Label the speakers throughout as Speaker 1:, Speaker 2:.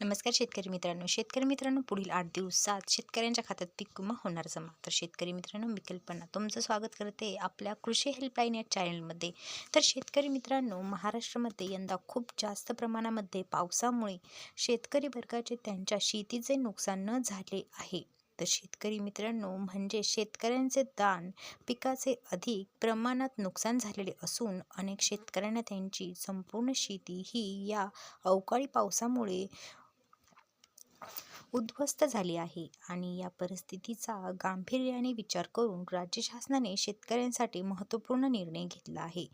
Speaker 1: नमस्कार शेतकरी मित्रांनो. शेतकरी मित्रांनो पुढील आठ दिवसात शेतकऱ्यांच्या खात्यात पीक विमा होणार जमा. तर शेतकरी मित्रांनो मी कल्पना तुमचं स्वागत करते आपल्या कृषी हेल्पलाईन या चॅनलमध्ये. तर शेतकरी मित्रांनो महाराष्ट्रामध्ये यंदा खूप जास्त प्रमाणामध्ये पावसामुळे शेतकरी वर्गाचे त्यांच्या शेतीचे नुकसान न झाले आहे. तर शेतकरी मित्रांनो म्हणजे शेतकऱ्यांचे दान पिकाचे अधिक प्रमाणात नुकसान झालेले असून अनेक शेतकऱ्यांना त्यांची संपूर्ण शेती ही या अवकाळी पावसामुळे उद्ध्वस्त झाली आहे आणि या परिस्थितीचा गांभीर्याने विचार करून राज्य शासनाने शेतकऱ्यांसाठी महत्त्वपूर्ण निर्णय घेतला आहे.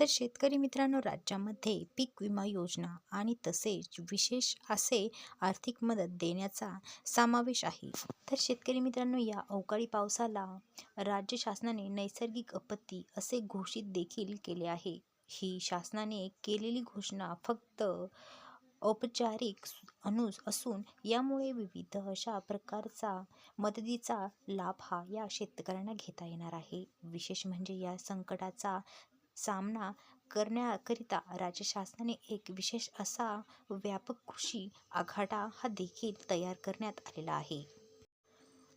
Speaker 1: तर शेतकरी मित्रांनो राज्यामध्ये पीक विमा योजना आणि तसेच विशेष असे आर्थिक मदत देण्याचा समावेश आहे. तर शेतकरी मित्रांनो या अवकाळी पावसाला राज्य शासनाने नैसर्गिक आपत्ती असे घोषित देखील केले आहे. ही शासनाने केलेली घोषणा फक्त औपचारिक अनुज असून यामुळे विविध अशा प्रकारचा मदतीचा लाभ हा या शेतकऱ्यांना घेता येणार आहे. विशेष म्हणजे या संकटाचा सामना करण्याकरिता राज्य शासनाने एक विशेष असा व्यापक कृषी आघाडा हा देखील तयार करण्यात आलेला आहे.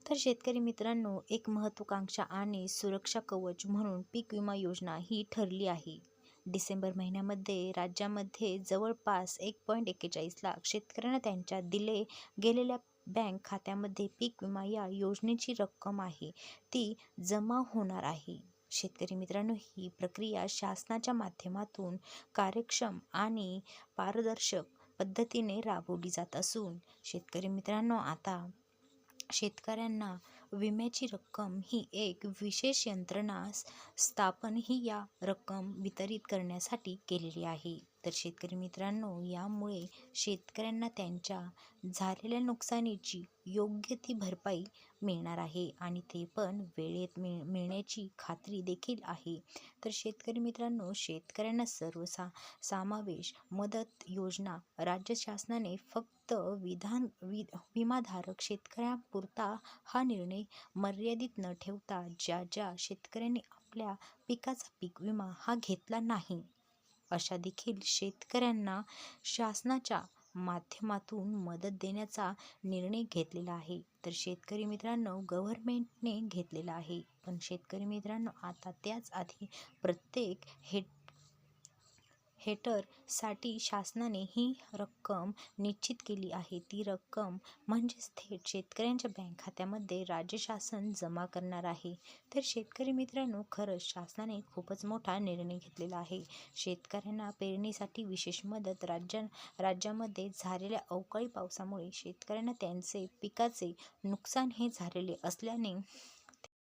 Speaker 1: तर शेतकरी मित्रांनो एक महत्त्वाकांक्षा आणि सुरक्षा कवच म्हणून पीक विमा योजना ही ठरली आहे. डिसेंबर महिन्यामध्ये राज्यामध्ये जवळपास एक पॉईंट एक्केचाळीस लाख शेतकऱ्यांना त्यांच्या दिले गेलेल्या बँक खात्यामध्ये पीक विमा या योजनेची रक्कम आहे. ती जमा होणार आहे. शेतकरी मित्रांनो ही प्रक्रिया शासनाच्या माध्यमातून कार्यक्षम आणि पारदर्शक पद्धतीने राबवली जात असून शेतकरी मित्रांनो आता शेतकऱ्यांना विम्याची रक्कम ही एक विशेष यंत्रणा स्थापन ही या रक्कम वितरित करण्यासाठी केलेली आहे. तर शेतकरी मित्रांनो यामुळे शेतकऱ्यांना त्यांच्या झालेल्या नुकसानीची योग्य ती भरपाई मिळणार आहे आणि ते पण वेळेत मिळ मिळण्याची खात्री देखील आहे. तर शेतकरी मित्रांनो शेतकऱ्यांना सर्वसा समावेश मदत योजना राज्य शासनाने फक्त विधान वि विमाधारक शेतकऱ्यांपुरता हा निर्णय मर्यादित न ठेवता ज्या ज्या शेतकऱ्यांनी आपल्या पिकाचा पीक विमा हा घेतला नाही अशा देखील शेतकऱ्यांना शासनाच्या माध्यमातून मदत देण्याचा निर्णय घेतलेला आहे. तर शेतकरी मित्रांनो गव्हर्मेंटने घेतलेला आहे. पण शेतकरी मित्रांनो आता त्याच आधी प्रत्येक हे हेक्टरसाठी शासनाने ही रक्कम निश्चित केली आहे. ती रक्कम म्हणजेच थेट शेतकऱ्यांच्या बँक खात्यामध्ये राज्य शासन जमा करणार आहे. तर शेतकरी मित्रांनो खरंच शासनाने खूपच मोठा निर्णय घेतलेला आहे. शेतकऱ्यांना पेरणीसाठी विशेष मदत राज्या राज्यामध्ये झालेल्या अवकाळी पावसामुळे शेतकऱ्यांना त्यांचे पिकाचे नुकसान हे झालेले असल्याने